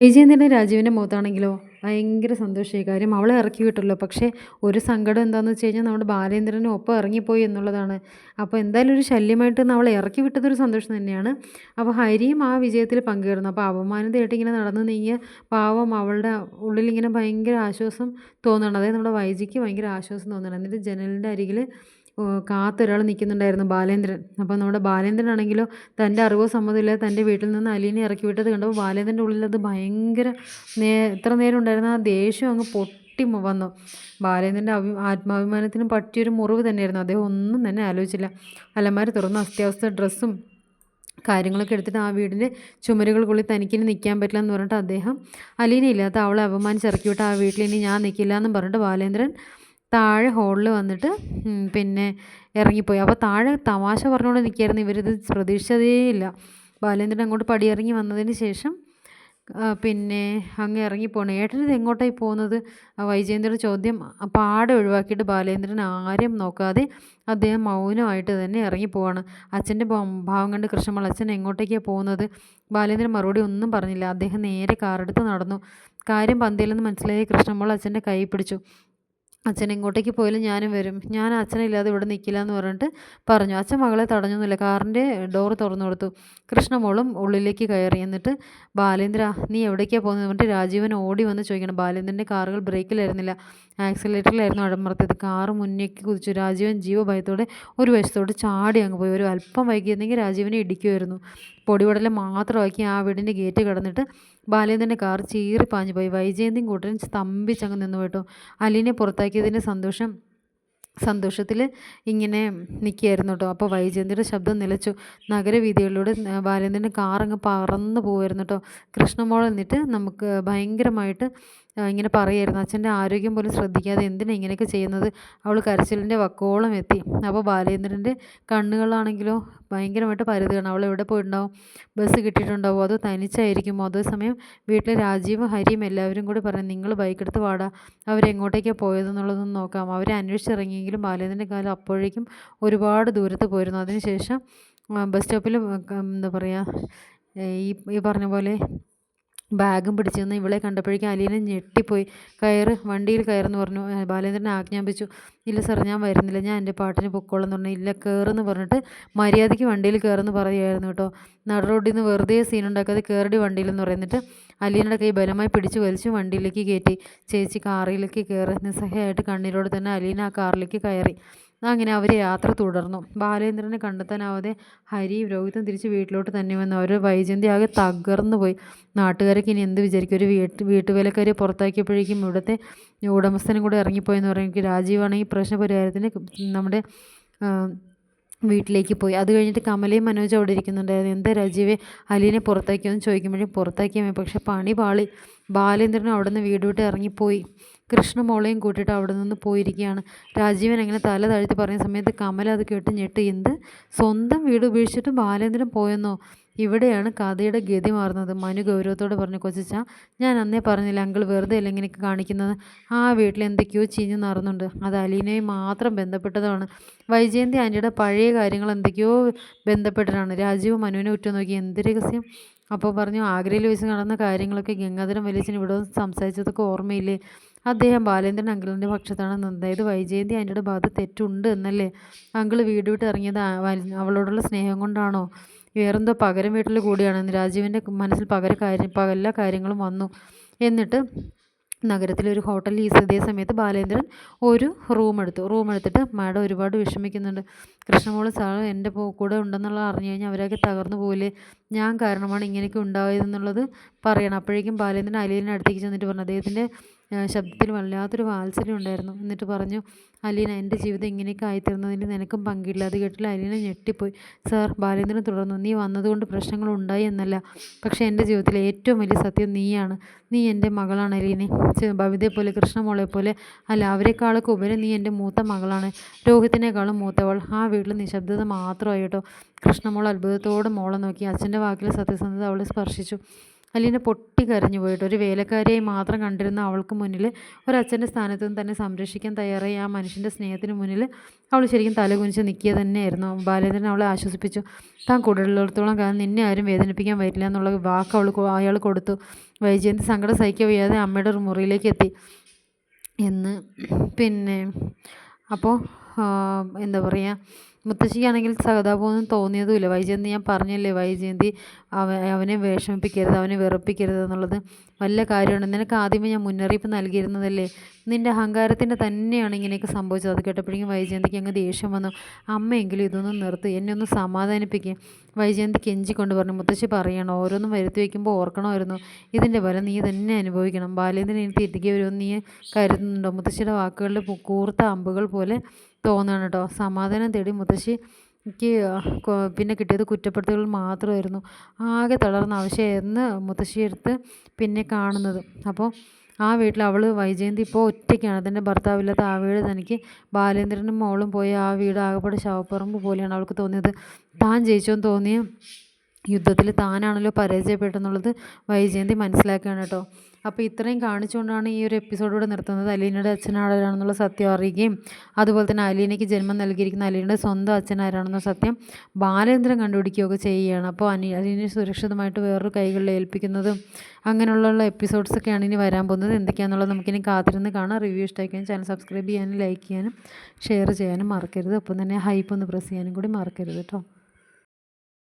വിജയൻ രാജീവിന്റെ മുഖത്താണെങ്കിലോ? ഭയങ്കര സന്തോഷമായി. കാര്യം അവളെ ഇറക്കി വിട്ടല്ലോ. പക്ഷേ ഒരു സങ്കടം എന്താണെന്ന് വെച്ച് കഴിഞ്ഞാൽ നമ്മുടെ ബാലേന്ദ്രനും ഒപ്പം ഇറങ്ങിപ്പോയി എന്നുള്ളതാണ്. അപ്പോൾ എന്തായാലും ഒരു ശല്യമായിട്ട് അവളെ ഇറക്കി വിട്ടതൊരു സന്തോഷം തന്നെയാണ്. അപ്പോൾ ഹരിയും ആ വിജയത്തിൽ പങ്കുചേർന്നു. അപ്പോൾ അപമാനതയായിട്ട് ഇങ്ങനെ നടന്നു നീങ്ങിയ പാവം അവളുടെ ഉള്ളിൽ ഇങ്ങനെ ഭയങ്കര ആശ്വാസം തോന്നണം അതായത് നമ്മുടെ വൈജിക്ക് ഭയങ്കര ആശ്വാസം തോന്നണം എന്നിട്ട് ജനലിന്റെ അരികിൽ കാത്തൊരാൾ നിൽക്കുന്നുണ്ടായിരുന്നു ബാലേന്ദ്രൻ. അപ്പോൾ നമ്മുടെ ബാലേന്ദ്രൻ ആണെങ്കിലോ തന്റെ അറിവോ സമ്മതമില്ലാതെ തന്റെ വീട്ടിൽ നിന്ന് അലീനെ ഇറക്കി വിട്ടത് കണ്ടപ്പോൾ ബാലേന്ദ്രന്റെ ഉള്ളിൽ അത് ഭയങ്കര നേ എത്ര നേരം ഉണ്ടായിരുന്ന ആ ദേഷ്യം അങ്ങ് പൊട്ടി വന്നു. ബാലേന്ദ്രന്റെ അഭി ആത്മാഭിമാനത്തിന് പറ്റിയൊരു മുറിവ് തന്നെയായിരുന്നു. അദ്ദേഹം ഒന്നും തന്നെ ആലോചിച്ചില്ല. അലമാര തുറന്ന് അത്യാവസ്ഥ ഡ്രസ്സും കാര്യങ്ങളൊക്കെ എടുത്തിട്ട് ആ വീടിന്റെ ചുമരുകൾക്കുള്ളിൽ തനിക്കിനി നിൽക്കാൻ പറ്റില്ല എന്ന് പറഞ്ഞിട്ട് അദ്ദേഹം അലീനയില്ലാത്ത അവളെ അപമാനിച്ചിറക്കി വിട്ട് ആ വീട്ടിൽ ഇനി ഞാൻ നിൽക്കില്ല എന്നും പറഞ്ഞിട്ട് ബാലേന്ദ്രൻ താഴെ ഹോളിൽ വന്നിട്ട് പിന്നെ ഇറങ്ങിപ്പോയി. അപ്പോൾ താഴെ തമാശ പറഞ്ഞുകൊണ്ട് നിൽക്കുകയായിരുന്നു ഇവരിത്. പ്രതീക്ഷിച്ചതേ ഇല്ല. ബാലേന്ദ്രൻ അങ്ങോട്ട് പടിയിറങ്ങി വന്നതിന് ശേഷം പിന്നെ അങ്ങ് ഇറങ്ങിപ്പോണേ. ഏട്ടനിത് എങ്ങോട്ടായി പോകുന്നത്? വൈജയന്തിയുടെ ചോദ്യം പാടെ ഒഴിവാക്കിയിട്ട് ബാലേന്ദ്രൻ ആരെയും നോക്കാതെ അദ്ദേഹം മൗനമായിട്ട് തന്നെ ഇറങ്ങിപ്പോവാണ്. അച്ഛന്റെ ഭാവം കണ്ട് കൃഷ്ണമൾ അച്ഛൻ എങ്ങോട്ടേക്കാണ് പോകുന്നത്? ബാലേന്ദ്രൻ മറുപടി ഒന്നും പറഞ്ഞില്ല. അദ്ദേഹം നേരെ കാറെടുത്ത് നടന്നു. കാര്യം പന്തിയിലെന്ന് മനസ്സിലായി കൃഷ്ണമോൾ അച്ഛന്റെ കൈ പിടിച്ചു. അച്ഛൻ എങ്ങോട്ടേക്ക് പോയാലും ഞാനും വരും. ഞാൻ അച്ഛനില്ലാതെ ഇവിടെ നിൽക്കില്ല എന്ന് പറഞ്ഞിട്ട് പറഞ്ഞു. അച്ഛൻ മകളെ തടഞ്ഞൊന്നുമില്ല. കാറിന്റെ ഡോറ് തുറന്നു കൊടുത്തു. കൃഷ്ണമോളും ഉള്ളിലേക്ക് കയറി. എന്നിട്ട് ബാലേന്ദ്ര നീ എവിടേക്കാണ് പോകുന്നത്? പറഞ്ഞിട്ട് രാജീവൻ ഓടി വന്ന് ചോദിക്കണം ബാലേന്ദ്രന്റെ കാറുകൾ ബ്രേക്കിലായിരുന്നില്ല ആക്സിലേറ്ററിലായിരുന്നു അടമർത്തിയത്. കാറ് മുന്നേക്ക് കുതിച്ചു. രാജീവൻ ജീവഭയത്തോടെ ഒരു വശത്തോട് ചാടി അങ്ങ് പോയി. ഒരു അല്പം വൈകിയിരുന്നെങ്കിൽ രാജീവനെ ഇടിക്കുമായിരുന്നു. പൊടിപടലം മാത്രമാക്കി ആ വീടിന്റെ ഗേറ്റ് കടന്നിട്ട് ബാലേന്ദ്രന്റെ കാർ ചീറി പാഞ്ഞു പോയി. വൈജയന്തിയും കൂട്ടരും സ്തംഭിച്ചങ്ങ് നിന്നു കേട്ടോ. അലീനെ പുറത്താക്കിയതിന്റെ സന്തോഷം സന്തോഷത്തിൽ ഇങ്ങനെ നിൽക്കുകയായിരുന്നു കേട്ടോ. അപ്പോൾ വൈജയന്തിയുടെ ശബ്ദം നിലച്ചു. നഗരവീഥികളിലൂടെ ബാലേന്ദ്രന്റെ കാറങ്ങ് പറന്ന് പോകുമായിരുന്നു കേട്ടോ. കൃഷ്ണമോൾ എന്നിട്ട് നമുക്ക് ഭയങ്കരമായിട്ട് ഇങ്ങനെ പറയുമായിരുന്നു അച്ഛന്റെ ആരോഗ്യം പോലും ശ്രദ്ധിക്കാതെ എന്തിനാണ് ഇങ്ങനെയൊക്കെ ചെയ്യുന്നത്? അവൾ കരച്ചിലിന്റെ വക്കോളം എത്തി. അപ്പോൾ ബാലേന്ദ്രന്റെ കണ്ണുകളാണെങ്കിലോ ഭയങ്കരമായിട്ട് പരുതുകയാണ്. അവൾ എവിടെ പോയിട്ടുണ്ടാവും? ബസ് കിട്ടിയിട്ടുണ്ടാവും? അതോ തനിച്ചായിരിക്കുമോ? അതേ സമയം വീട്ടിലെ രാജീവും ഹരിയും എല്ലാവരും കൂടി പറയും നിങ്ങൾ ബൈക്കെടുത്ത് വാടാ. അവരെങ്ങോട്ടേക്കാണ് പോയതെന്നുള്ളതൊന്നും നോക്കാം. അവരെ അന്വേഷിച്ചിറങ്ങിയെങ്കിലും ബാലേന്ദ്രന്റെ കാലം അപ്പോഴേക്കും ഒരുപാട് ദൂരത്ത് പോയിരുന്നു. അതിനുശേഷം ബസ് സ്റ്റോപ്പിൽ എന്താ പറയുക ഈ ഈ പറഞ്ഞ പോലെ ബാഗും പിടിച്ച് നിന്ന് ഇവളെ കണ്ടപ്പോഴേക്കും അലീന ഞെട്ടിപ്പോയി. കയറ് വണ്ടിയിൽ കയറെന്ന് പറഞ്ഞു. ബാലേന്ദ്രൻ ആജ്ഞാപിച്ചു. ഇല്ല സാർ ഞാൻ വരുന്നില്ല. ഞാൻ എന്റെ പാട്ടിന് പൊക്കോളെന്ന് പറഞ്ഞു. ഇല്ല കയറെന്ന് പറഞ്ഞിട്ട് മര്യാദയ്ക്ക് വണ്ടിയിൽ കയറെന്ന് പറയുമായിരുന്നു കേട്ടോ. നട റോഡിൽ നിന്ന് വെറുതെ സീൻ ഉണ്ടാക്കാതെ കയറി വണ്ടിയിലെന്ന് പറയുന്നിട്ട് അലീനയുടെ കൈ ബലമായി പിടിച്ച് വലിച്ചു വണ്ടിയിലേക്ക് കയറ്റി. ചേച്ചി കാറിലേക്ക് കയറി. നിസ്സഹയായിട്ട് കണ്ണീരോട് തന്നെ അലീന ആ കാറിലേക്ക് കയറി. അങ്ങനെ അവർ യാത്ര തുടർന്നു. ബാലേന്ദ്രനെ കണ്ടെത്താനാവാതെ ഹരി രോഹിതും തിരിച്ച് വീട്ടിലോട്ട് തന്നെ വന്നു. അവർ വൈജന്തി ആകെ തകർന്നു പോയി. നാട്ടുകാരൊക്കെ ഇനി എന്ത് വിചാരിക്കും? ഒരു വീട്ട് വീട്ടുവേലക്കാരെ പുറത്താക്കിയപ്പോഴേക്കും ഇവിടുത്തെ ഉടമസ്ഥനും കൂടെ ഇറങ്ങിപ്പോയെന്ന് പറയുമ്പോൾ രാജീവാണെങ്കിൽ പ്രശ്ന പരിഹാരത്തിന് നമ്മുടെ വീട്ടിലേക്ക് പോയി. അത് കഴിഞ്ഞിട്ട് കമലയും മനോജ് അവിടെ ഇരിക്കുന്നുണ്ടായിരുന്നു എന്താ രാജീവ് അലീനെ പുറത്താക്കിയെന്ന് ചോദിക്കുമ്പോഴും പുറത്താക്കിയാൽ പക്ഷേ പണി പാളി. ബാലേന്ദ്രനും അവിടെ നിന്ന് വീട് വിട്ട് ഇറങ്ങിപ്പോയി കൃഷ്ണമോളെയും കൂട്ടിയിട്ട് അവിടെ നിന്ന് പോയിരിക്കുകയാണ്. രാജീവൻ അങ്ങനെ തല താഴ്ത്തി പറഞ്ഞ സമയത്ത് കമല അത് കേട്ട് ഞെട്ടി. എന്ത്? സ്വന്തം വീട് ഉപേക്ഷിച്ചിട്ട് ബാലേന്ദ്രൻ പോയെന്നോ? ഇവിടെയാണ് കഥയുടെ ഗതി മാറുന്നത്. മനു ഗൗരവത്തോട് പറഞ്ഞു കൊച്ചിച്ച ഞാൻ അന്നേ പറഞ്ഞില്ല അങ്കിൾ വെറുതെ അല്ല ഇങ്ങനെയൊക്കെ കാണിക്കുന്നത്? ആ വീട്ടിൽ എന്തൊക്കെയോ ചീഞ്ഞ് നടന്നുണ്ട്. അത് അലീനയും മാത്രം ബന്ധപ്പെട്ടതാണ്. വൈജയന്തി ആന്റിയുടെ പഴയ കാര്യങ്ങൾ എന്തൊക്കെയോ ബന്ധപ്പെട്ടിട്ടാണ്. രാജീവ് മനുവിനെ ഉറ്റുനോക്കി. എന്ത് രഹസ്യം? അപ്പോൾ പറഞ്ഞു ആഗ്രയിൽ വെച്ച് നടന്ന കാര്യങ്ങളൊക്കെ ഗംഗാധരൻ വലിയച്ഛൻ ഇവിടെ സംസാരിച്ചതൊക്കെ ഓർമ്മയില്ലേ? അദ്ദേഹം ബാലേന്ദ്രൻ അങ്കിളിന്റെ പക്ഷത്താണ് അതായത് വൈജയന്തി ആന്റിയുടെ ഭാഗത്ത് തെറ്റുണ്ട് എന്നല്ലേ? അങ്കിൾ വീട് വിട്ട് ഇറങ്ങിയത് അവളോടുള്ള സ്നേഹം കൊണ്ടാണോ? വേറെന്തോ പകരം വീട്ടിൽ കൂടിയാണ്. രാജീവിന്റെ മനസ്സിൽ പകര കാര്യം എല്ലാ കാര്യങ്ങളും വന്നു. എന്നിട്ട് നഗരത്തിലെ ഒരു ഹോട്ടലിൽ ഈ ഇതേ സമയത്ത് ബാലേന്ദ്രൻ ഒരു റൂം എടുത്തു. റൂം എടുത്തിട്ട് മാഡം ഒരുപാട് വിഷമിക്കുന്നുണ്ട്. കൃഷ്ണമോൾ സാർ എന്റെ കൂടെ ഉണ്ടെന്നുള്ള അറിഞ്ഞു കഴിഞ്ഞാൽ അവരൊക്കെ തകർന്നു പോയില്ലേ ഞാൻ കാരണമാണ് ഇങ്ങനെയൊക്കെ ഉണ്ടായതെന്നുള്ളത് പറയണം. അപ്പോഴേക്കും ബാലേന്ദ്രൻ അലീലിനടുത്തേക്ക് ചെന്നിട്ട് പറഞ്ഞു അദ്ദേഹത്തിന്റെ ശബ്ദത്തിൽ വല്ലാത്തൊരു വാത്സല്യം ഉണ്ടായിരുന്നു. എന്നിട്ട് പറഞ്ഞു അലീന എന്റെ ജീവിതം ഇങ്ങനെയൊക്കെ ആയിത്തീർന്നതിന് നിനക്കും പങ്കില്ല. അത് കേട്ടില്ല അലീന ഞെട്ടിപ്പോയി. സാർ ബാലേന്ദ്രൻ തുടർന്നു. നീ വന്നതുകൊണ്ട് പ്രശ്നങ്ങൾ ഉണ്ടായി എന്നല്ല. പക്ഷേ എന്റെ ജീവിതത്തിലെ ഏറ്റവും വലിയ സത്യം നീയാണ്. നീ എന്റെ മകളാണ് അലീനെ. ഭവിതയെ പോലെ കൃഷ്ണമോളെ പോലെ അല്ല അവരെക്കാളൊക്കെ ഉപരി നീ എന്റെ മൂത്ത മകളാണ്. രോഹിത്തിനേക്കാളും മൂത്തവൾ. ആ വീട്ടിൽ നിശബ്ദത മാത്രമായി കേട്ടോ. കൃഷ്ണമോൾ അത്ഭുതത്തോടെ മോളെ നോക്കി. അച്ഛന്റെ വാക്കിലെ സത്യസന്ധത അവളെ സ്പർശിച്ചു. അലീന പൊട്ടി കരഞ്ഞു പോയിട്ട്. ഒരു വേലക്കാരിയായി മാത്രം കണ്ടിരുന്ന അവൾക്ക് മുന്നിൽ ഒരച്ഛന്റെ സ്ഥാനത്ത് നിന്ന് തന്നെ സംരക്ഷിക്കാൻ തയ്യാറായി. ആ മനുഷ്യന്റെ സ്നേഹത്തിന് മുന്നിൽ അവൾ ശരിക്കും തലകുനിച്ച് നിൽക്കുക തന്നെയായിരുന്നു. ബാലേന്ദ്രൻ അവളെ ആശ്വസിപ്പിച്ചു. താൻ കൂടുതലോളത്തോളം കാലം നിന്നെ ആരും വേദനിപ്പിക്കാൻ വരില്ല എന്നുള്ള വാക്ക് അവൾ അയാൾ കൊടുത്തു. വൈജയന്തി സങ്കടം സഹിക്കാൻ വയ്യാതെ അമ്മയുടെ ഒരു മുറിയിലേക്ക് എത്തി എന്ന്. പിന്നെ അപ്പോൾ എന്താ പറയുക മുത്തശ്ശിക്കാണെങ്കിൽ സഹതാപമൊന്നും തോന്നിയതുമില്ല. വൈജയന്തി ഞാൻ പറഞ്ഞല്ലേ വൈജയന്തി അവ അവനെ വിഷമിപ്പിക്കരുത് അവനെ വെറുപ്പിക്കരുത് എന്നുള്ളത് വല്ല കാര്യമാണ്. നിനക്ക് ആദ്യമേ ഞാൻ മുന്നറിയിപ്പ് നൽകിയിരുന്നതല്ലേ? നിന്റെ അഹങ്കാരത്തിന്റെ തന്നെയാണ് ഇങ്ങനെയൊക്കെ സംഭവിച്ചത്. അത് കേട്ടപ്പോഴേക്കും വൈജയന്തിക്ക് അങ്ങ് ദേഷ്യം വന്നു. അമ്മയെങ്കിലും ഇതൊന്നും നിർത്തി എന്നെ ഒന്ന് സമാധാനിപ്പിക്കുക വൈജയന്തി കെഞ്ചിക്കൊണ്ട് പറഞ്ഞു മുത്തശ്ശി പറയണം ഓരോന്നും വരുത്തി വയ്ക്കുമ്പോൾ ഓർക്കണമായിരുന്നു. ഇതിന്റെ ഫലം നീ തന്നെ അനുഭവിക്കണം. ബാലേന്ദ്രൻ ഇനി തിരികെ വരുമെന്ന് നീ കരുതുന്നുണ്ടോ? മുത്തശ്ശിയുടെ വാക്കുകളിൽ കൂർത്ത അമ്പുകൾ പോലെ തോന്നുകയാണ് കേട്ടോ സമാധാനം തേടി മുത്തശ്ശി എനിക്ക് പിന്നെ കിട്ടിയത് കുറ്റപ്പെടുത്തലുകൾ മാത്രമായിരുന്നു. ആകെ തളർന്ന ആവശ്യമായിരുന്നു മുത്തശ്ശിയെടുത്ത് പിന്നെ കാണുന്നത്. അപ്പോൾ ആ വീട്ടിൽ അവൾ വൈജയന്തി ഇപ്പോൾ ഒറ്റയ്ക്കാണ്. തന്റെ ഭർത്താവില്ലാത്ത ആ വീട് തനിക്ക് ബാലേന്ദ്രനും മോളും പോയി ആ വീട് ആകെപ്പാടെ ശവപ്പറമ്പ് പോലെയാണ് അവൾക്ക് തോന്നിയത്. താൻ ജയിച്ചോന്ന് തോന്നിയ യുദ്ധത്തിൽ താനാണല്ലോ പരാജയപ്പെട്ടെന്നുള്ളത് വൈജയന്തി മനസ്സിലാക്കുകയാണ് കേട്ടോ. അപ്പോൾ ഇത്രയും കാണിച്ചുകൊണ്ടാണ് ഈ ഒരു എപ്പിസോഡോട് നിർത്തുന്നത്. അലീനയുടെ അച്ഛൻ ആരാണെന്നുള്ള സത്യം അറിയുകയും അതുപോലെ തന്നെ അലീനയ്ക്ക് ജന്മം നൽകിയിരിക്കുന്ന അലീനയുടെ സ്വന്തം അച്ഛൻ ആരാണെന്ന സത്യം ബാലേന്ദ്രൻ കണ്ടുപിടിക്കുകയൊക്കെ ചെയ്യുകയാണ്. അപ്പോൾ അനി അലീനെ സുരക്ഷിതമായിട്ട് വേറൊരു കൈകളിൽ ഏൽപ്പിക്കുന്നതും അങ്ങനെയുള്ള എപ്പിസോഡ്സൊക്കെയാണ് ഇനി വരാൻ പോകുന്നത്. എന്തൊക്കെയാണെന്നുള്ളത് നമുക്കിനി കാത്തിരുന്ന് കാണാം. റിവ്യൂ ഇഷ്ടമായിക്കാനും ചാനൽ സബ്സ്ക്രൈബ് ചെയ്യാനും ലൈക്ക് ചെയ്യാനും ഷെയർ ചെയ്യാനും മറക്കരുത്. ഒപ്പം തന്നെ ഹൈപ്പ് ഒന്ന് പ്രസ് ചെയ്യാനും കൂടി മറക്കരുത് കേട്ടോ.